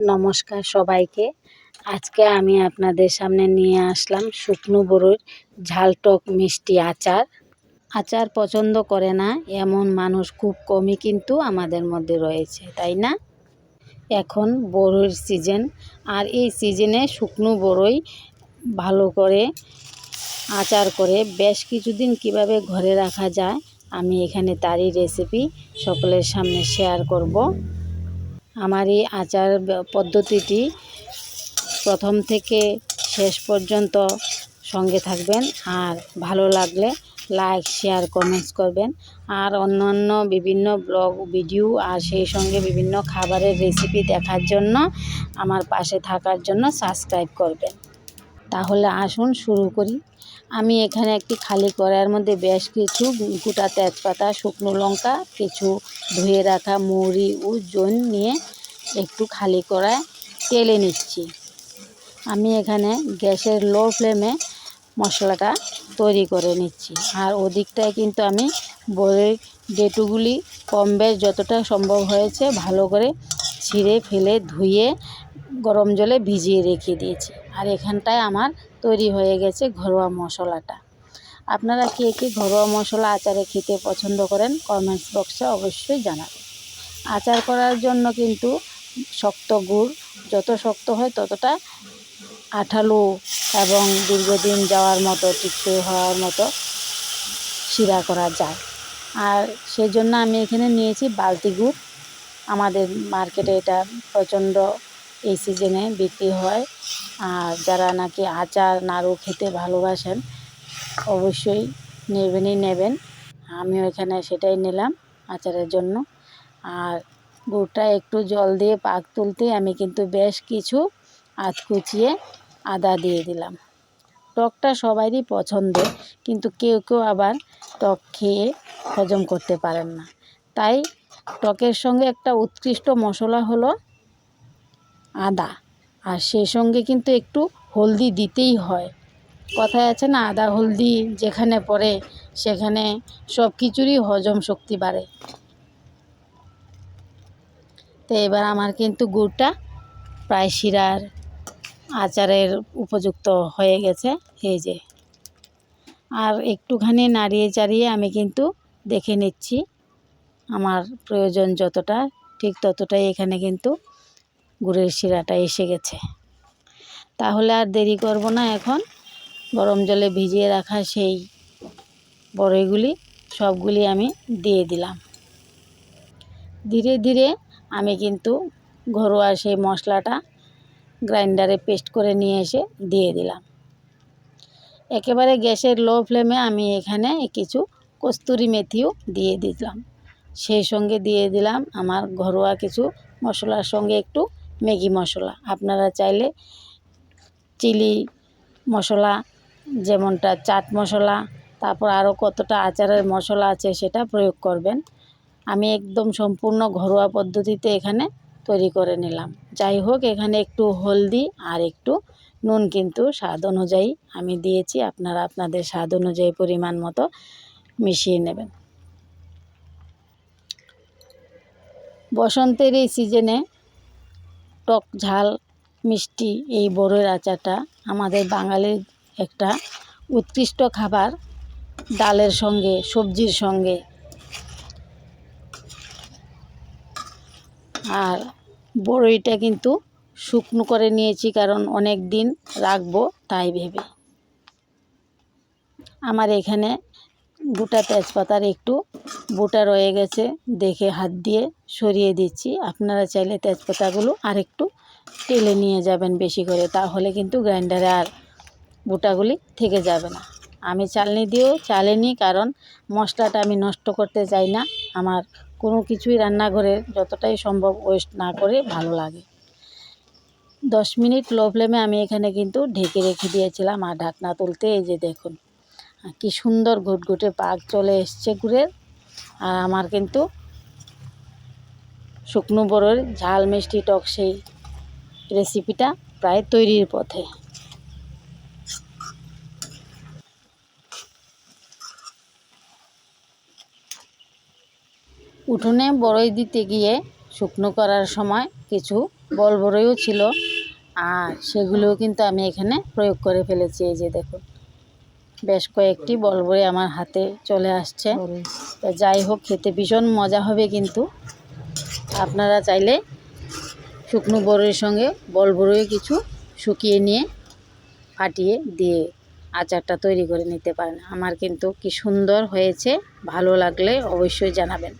নমস্কার সবাইকে। আজকে আমি আপনাদের সামনে নিয়ে আসলাম শুকনো বড়ির ঝালটক মিষ্টি আচার। আচার পছন্দ করে না, এমন মানুষ খুব কমই কিন্তু আমাদের মধ্যে রয়েছে, তাই না? এখন বড়ির সিজন আর এই সিজনে শুকনো বড়ই ভালো করে আচার করে। বেশ কিছুদিন কীভাবে ঘরে রাখা যায়, আমি এখানে তারই রেসিপি সকলের সামনে শেয়ার করব। আমার এই আচার পদ্ধতিটি প্রথম থেকে শেষ পর্যন্ত সঙ্গে থাকবেন। আর ভালো লাগলে লাইক, শেয়ার, কমেন্টস করবেন। আর অন্যান্য বিভিন্ন ব্লগ, ভিডিও আর সেই সঙ্গে বিভিন্ন খাবারের রেসিপি দেখার জন্য আমার পাশে থাকার জন্য সাবস্ক্রাইব করবেন। তাহলে আসুন, শুরু করি। আমি এখানে একটি খালি কড়াইয়ের মধ্যে বেশ কিছু গোটা তেজপাতা, শুকনো লঙ্কা, কিছু ধুয়ে রাখা মৌরি ও জৈন নিয়ে একটু খালি কড়ায় তেলে নিচ্ছি। আমি এখানে গ্যাসের লো ফ্লেমে মশলাটা তৈরি করে নিচ্ছি। আর ওদিকটায় কিন্তু আমি বড়ির ডেটুগুলি কম বেশ যতটা সম্ভব হয়েছে ভালো করে ছিঁড়ে ফেলে ধুয়ে গরম জলে ভিজিয়ে রেখে দিয়েছি। আর এখানটায় আমার তৈরি হয়ে গেছে ঘরোয়া মশলাটা। আপনারা কে কে ঘরোয়া মশলা আচারে খেতে পছন্দ করেন কমেন্টস বক্সে অবশ্যই জানাবেন। আচার করার জন্য কিন্তু শক্ত গুড়, যত শক্ত হয় ততটা আঠালো এবং দীর্ঘদিন যাওয়ার মতো টিকতে হওয়ার মতো শিরা করা যায়। আর সেই জন্য আমি এখানে নিয়েছি বালতি গুড়। আমাদের মার্কেটে এটা প্রচণ্ড এই সিজনে বিক্রি হয়। আর যারা নাকি আচার, নাড়ু খেতে ভালোবাসেন, অবশ্যই নেবেনই নেবেন। আমিও এখানে সেটাই নিলাম আচারের জন্য। আর গুড়টা একটু জল দিয়ে পাক তুলতে আমি কিন্তু বেশ কিছু আধ কুচিয়ে আদা দিয়ে দিলাম। টকটা সবারই পছন্দের কিন্তু কেউ কেউ আবার টক খেয়ে হজম করতে পারেন না। তাই টকের সঙ্গে একটা উৎকৃষ্ট মশলা হলো আদা। আর সেই সঙ্গে কিন্তু একটু হলদি দিতেই হয়। কথায় আছে না, আদা, হলদি যেখানে পড়ে সেখানে সব কিছুরই হজম শক্তি বাড়ে। তো এবার আমার কিন্তু গুড়টা প্রায় শিরার আচারের উপযুক্ত হয়ে গেছে, এই যে। আর একটুখানি নাড়িয়ে চাড়িয়ে আমি কিন্তু দেখে নিচ্ছি। আমার প্রয়োজন যতটা, ঠিক ততটাই এখানে কিন্তু গুড়ের শিরাটা এসে গেছে। তাহলে আর দেরি করব না এখন। গরম জলে ভিজিয়ে রাখা সেই বড়ইগুলি, সবগুলি আমি দিয়ে দিলাম। ধীরে ধীরে আমি কিন্তু ঘরোয়া সেই মশলাটা গ্রাইন্ডারে পেস্ট করে নিয়ে এসে দিয়ে দিলাম। একেবারে গ্যাসের লো ফ্লেমে আমি এখানে কিছু কস্তুরি মেথিও দিয়ে দিলাম। সেই সঙ্গে দিয়ে দিলাম আমার ঘরোয়া কিছু মশলার সঙ্গে একটু ম্যাগি মশলা। আপনারা চাইলে চিলি মশলা, যেমনটা চাট মশলা, তারপর আরও কতটা আচারের মশলা আছে সেটা প্রয়োগ করবেন। আমি একদম সম্পূর্ণ ঘরোয়া পদ্ধতিতে এখানে তৈরি করে নিলাম। যাই হোক, এখানে একটু হলদি আর একটু নুন কিন্তু স্বাদ অনুযায়ী আমি দিয়েছি। আপনারা আপনাদের স্বাদ অনুযায়ী পরিমাণ মতো মিশিয়ে নেবেন। বসন্তের এই সিজনে টক ঝাল, মিষ্টি এই বড়ের আচারটা আমাদের বাঙালির একটা উৎকৃষ্ট খাবার ডালের সঙ্গে, সবজির সঙ্গে। আর বড়ইটা কিন্তু শুকনো করে নিয়েছি কারণ অনেক দিন রাখব তাই ভেবে। আমার এখানে গোটা তেজপাতার একটু বোটা রয়ে গেছে। দেখে হাত দিয়ে সরিয়ে দিচ্ছি। আপনারা চাইলে তেজপাতাগুলো আর একটু টেলে নিয়ে যাবেন বেশি করে, তাহলে কিন্তু গ্রাইন্ডারে আর বোটাগুলি থেকে যাবে না। আমি চালনি দিয়েও চালেনি, কারণ মশলাটা আমি নষ্ট করতে চাই না। আমার কোনো কিছুই রান্নাঘরে যতটাই সম্ভব ওয়েস্ট না করে ভালো লাগে। দশ মিনিট লো ফ্লেমে আমি এখানে কিন্তু ঢেকে রেখে দিয়েছিলাম, আর ঢাকনা তুলতে এই যে দেখুন। কি সুন্দর ঘুটঘুটে পাক চলে এসছে গুড়ের আর আমার কিন্তু শুকনো বড়োর ঝাল মিষ্টি টক সেই রেসিপিটা প্রায় তৈরির পথে। উঠোনে বড়ই দিতে গিয়ে শুকনো করার সময় কিছু বল বড়ইও ছিল, আর সেগুলোও কিন্তু আমি এখানে প্রয়োগ করে ফেলেছি, এই যে দেখুন। বেশ কয়েকটি বল বড়ই আমার হাতে চলে আসছে। তো যাই হোক, খেতে ভীষণ মজা হবে কিন্তু। আপনারা চাইলে শুকনো বড়ির সঙ্গে বল কিছু শুকিয়ে নিয়ে ফাটিয়ে দিয়ে আচারটা তৈরি করে নিতে পারেন। আমার কিন্তু কি সুন্দর হয়েছে, ভালো লাগলে অবশ্যই জানাবেন।